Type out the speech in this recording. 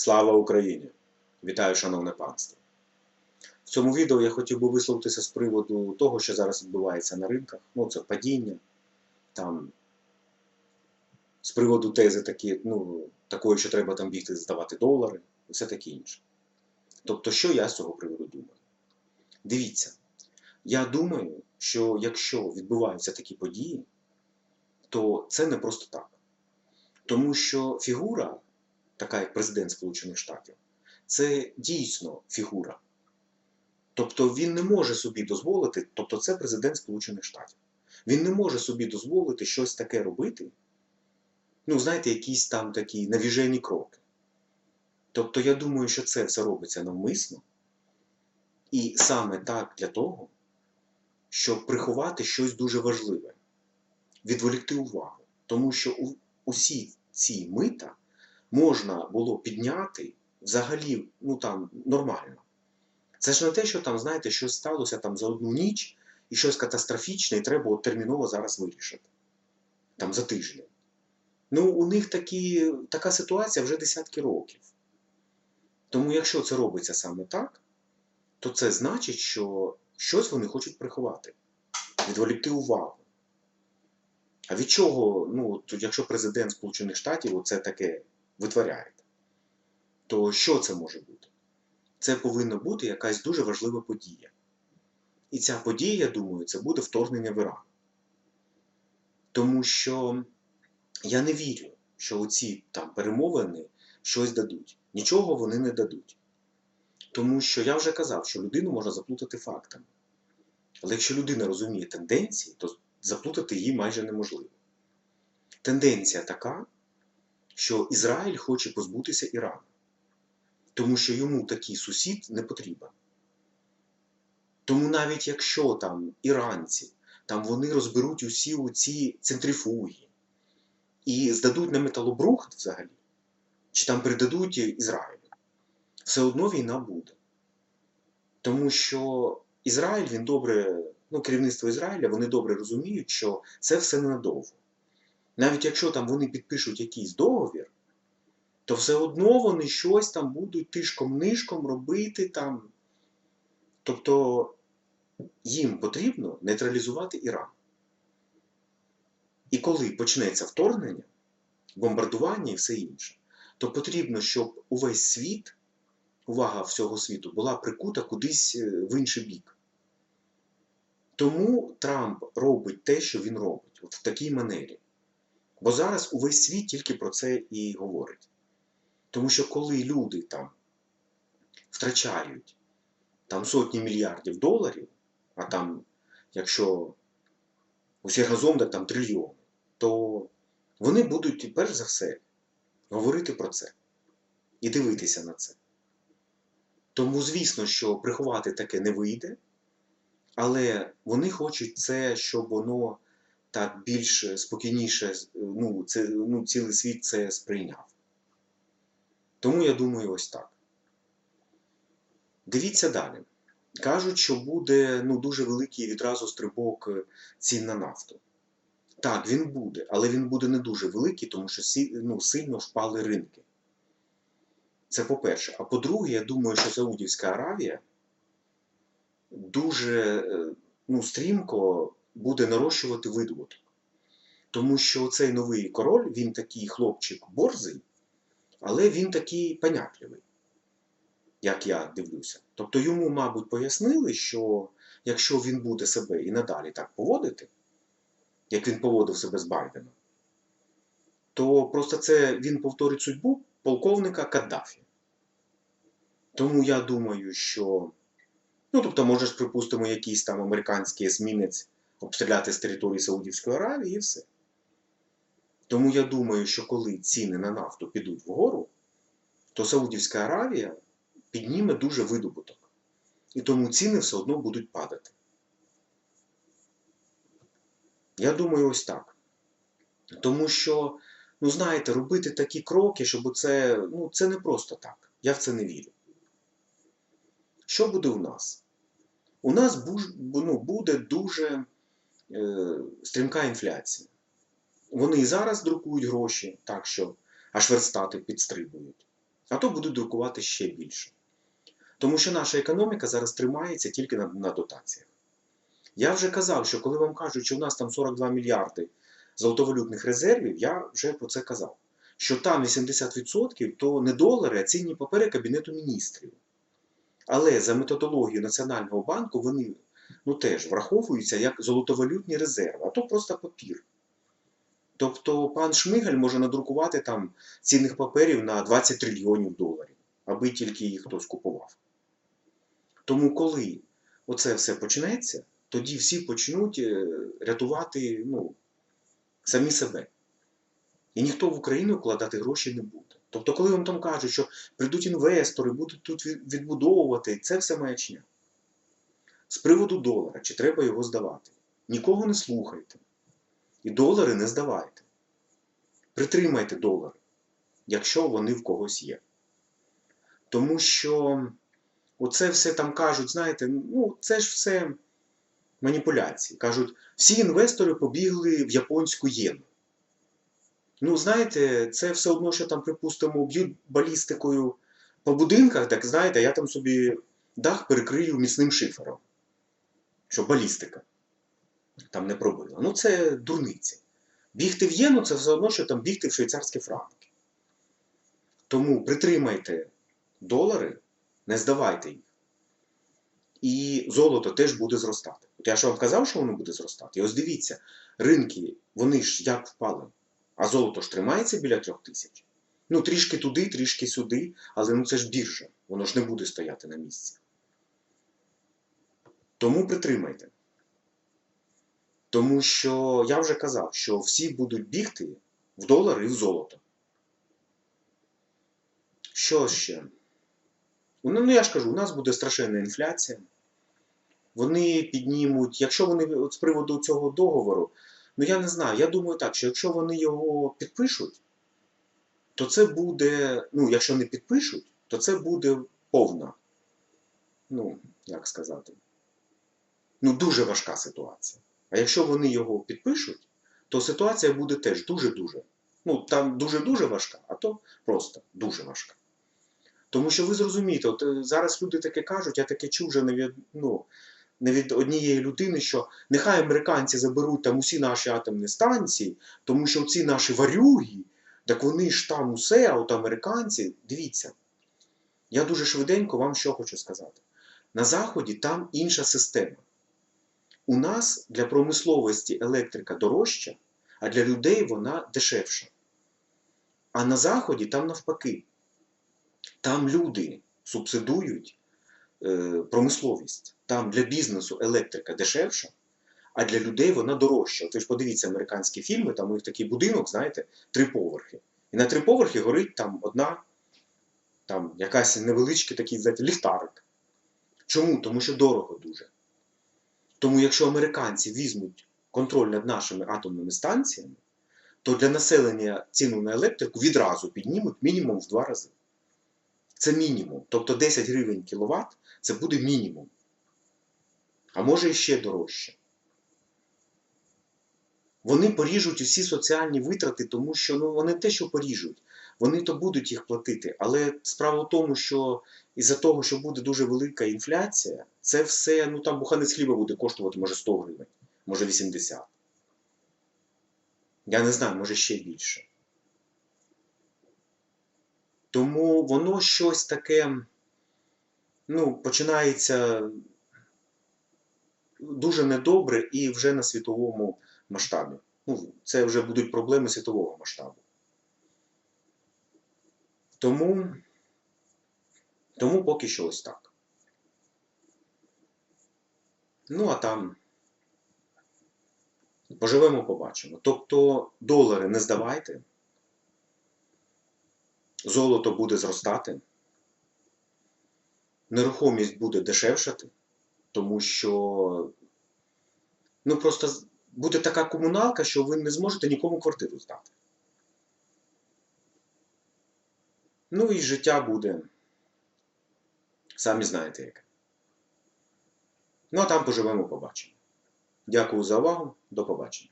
Слава Україні! Вітаю, шановне панство! В цьому відео я хотів би висловитися з приводу того, що зараз відбувається на ринках. Ну, це падіння, там, з приводу тези такі, ну, такої, що треба там бігти здавати долари і все таке інше. Тобто, що я з цього приводу думаю? Дивіться, я думаю, що якщо відбуваються такі події, то це не просто так. Тому що фігура, така як президент Сполучених Штатів, це дійсно фігура. Тобто він не може собі дозволити, тобто це президент Сполучених Штатів. Він не може собі дозволити щось таке робити. Ну, знаєте, якісь там такі навіжені кроки. Тобто, я думаю, що це все робиться навмисно. І саме так для того, щоб приховати щось дуже важливе, відволікти увагу. Тому що усі ці мита можна було підняти взагалі ну, там, нормально. Це ж не те, що там, знаєте, щось сталося там за одну ніч і щось катастрофічне, і треба от терміново зараз вирішити. Там за тиждень. Ну, у них такі, така ситуація вже десятки років. Тому якщо це робиться саме так, то це значить, що щось вони хочуть приховати, відволікти увагу. А від чого, ну, якщо президент Сполучених Штатів оце таке витворяє, то що це може бути? Це повинна бути якась дуже важлива подія. І ця подія, я думаю, це буде вторгнення в Іран. Тому що я не вірю, що оці там перемовини щось дадуть. Нічого вони не дадуть. Тому що я вже казав, що людину можна заплутати фактами. Але якщо людина розуміє тенденції, то заплутати її майже неможливо. Тенденція така, що Ізраїль хоче позбутися Ірану, тому що йому такий сусід не потрібен. Тому навіть якщо там іранці, там вони розберуть усі ці центрифуги і здадуть на металобрухт взагалі, чи там передадуть Ізраїлю, все одно війна буде. Тому що Ізраїль, він добре, ну, керівництво Ізраїля, вони добре розуміють, що це все ненадовго. Навіть якщо там вони підпишуть якийсь договір, то все одно вони щось там будуть тишком-нишком робити там. Тобто їм потрібно нейтралізувати Іран. І коли почнеться вторгнення, бомбардування і все інше, то потрібно, щоб увесь світ, увага всього світу, була прикута кудись е, в інший бік. Тому Трамп робить те, що він робить, от в такій манері. Бо зараз увесь світ тільки про це і говорить. Тому що коли люди там втрачають там сотні мільярдів доларів, а там, якщо усі разом так там трильйони, то вони будуть перш за все говорити про це і дивитися на це. Тому, звісно, що приховати таке не вийде, але вони хочуть це, щоб воно так більш спокійніше, ну, це, ну, цілий світ це сприйняв. Тому я думаю, ось так. Дивіться далі. Кажуть, що буде ну, дуже великий відразу стрибок е, цін на нафту. Так, він буде, але він буде не дуже великий, тому що ну, сильно впали ринки. Це по-перше. А по-друге, я думаю, що Саудівська Аравія дуже е, ну, стрімко буде нарощувати видобуток. Тому що цей новий король, він такий хлопчик борзий, але він такий понятливий, як я дивлюся. Тобто йому, мабуть, пояснили, що якщо він буде себе і надалі так поводити, як він поводив себе з Байденом, то просто це він повторить судьбу полковника Каддафі. Тому я думаю, що. Ну, тобто, може припустимо, якийсь там американський есмінець обстріляти з території Саудівської Аравії і все. Тому я думаю, що коли ціни на нафту підуть вгору, то Саудівська Аравія підніме дуже видобуток. І тому ціни все одно будуть падати. Я думаю, ось так. Тому що, ну знаєте, робити такі кроки, щоб це, ну, це не просто так. Я в це не вірю. Що буде у нас? У нас ну, буде дуже стрімка інфляція. Вони і зараз друкують гроші, так що аж верстати підстрибують. А то будуть друкувати ще більше. Тому що наша економіка зараз тримається тільки на, на дотаціях. Я вже казав, що коли вам кажуть, що в нас там 42 мільярди золотовалютних резервів, я вже про це казав. Що там 80% то не долари, а цінні папери Кабінету міністрів. Але за методологією Національного банку вони ну, теж враховуються як золотовалютні резерви, а то просто папір. Тобто пан Шмигаль може надрукувати там цінних паперів на 20 трильйонів доларів, аби тільки їх хтось купував. Тому, коли оце все почнеться, тоді всі почнуть е, рятувати ну, самі себе. І ніхто в Україну вкладати гроші не буде. Тобто, коли вам там кажуть, що прийдуть інвестори, будуть тут відбудовувати, це все маячня. З приводу долара, чи треба його здавати, нікого не слухайте. І долари не здавайте. Притримайте долари, якщо вони в когось є. Тому що оце все там кажуть, знаєте, ну це ж все маніпуляції. Кажуть, всі інвестори побігли в японську єну. Ну, знаєте, це все одно, що там, припустимо, б'ють балістикою по будинках, так знаєте, я там собі дах перекрию міцним шифером. Що балістика там не пробила. Ну, це дурниці. Бігти в єну це все одно, що там бігти в швейцарські франки. Тому притримайте долари, не здавайте їх. І золото теж буде зростати. От я ж вам казав, що воно буде зростати. І ось дивіться, ринки, вони ж як впали. А золото ж тримається біля трьох тисяч. Ну, трішки туди, трішки сюди, але ну це ж біржа. Воно ж не буде стояти на місці. Тому притримайте. Тому що я вже казав, що всі будуть бігти в долари і в золото. Що ще? Ну, ну я ж кажу, у нас буде страшенна інфляція. Вони піднімуть, якщо вони от з приводу цього договору, ну я не знаю, я думаю так, що якщо вони його підпишуть, то це буде, ну, якщо не підпишуть, то це буде повна, ну, як сказати, ну, дуже важка ситуація. А якщо вони його підпишуть, то ситуація буде теж дуже-дуже. Ну, там дуже-дуже важка, а то просто дуже важка. Тому що ви зрозумієте, от е, зараз люди таке кажуть, я таке чув вже не від, ну, не від однієї людини, що нехай американці заберуть там усі наші атомні станції, тому що ці наші варюги, так вони ж там усе, а от американці, дивіться, я дуже швиденько вам що хочу сказати. На Заході там інша система. У нас для промисловості електрика дорожча, а для людей вона дешевша. А на Заході там навпаки. Там люди субсидують е, промисловість. Там для бізнесу електрика дешевша, а для людей вона дорожча. От ви ж подивіться американські фільми, там у них такий будинок, знаєте, три поверхи. І на три поверхи горить там одна, там якась невеличкий такий, знаєте, ліхтарик. Чому? Тому що дорого дуже. Тому якщо американці візьмуть контроль над нашими атомними станціями, то для населення ціну на електрику відразу піднімуть мінімум в два рази. Це мінімум. Тобто 10 гривень кіловат це буде мінімум. А може і ще дорожче. Вони поріжуть усі соціальні витрати, тому що ну, вони те, що поріжуть, вони то будуть їх платити. Але справа в тому, що із-за того, що буде дуже велика інфляція, це все, ну там буханець хліба буде коштувати може 100 гривень, може 80. Я не знаю, може ще більше. Тому воно щось таке, ну, починається дуже недобре і вже на світовому масштабі. Ну, це вже будуть проблеми світового масштабу. Тому, тому поки що ось так. Ну, а там поживемо, побачимо. Тобто долари не здавайте. Золото буде зростати, нерухомість буде дешевшати, тому що ну просто буде така комуналка, що ви не зможете нікому квартиру здати. Ну і життя буде, самі знаєте яке. Ну а там поживемо, побачимо. Дякую за увагу, до побачення.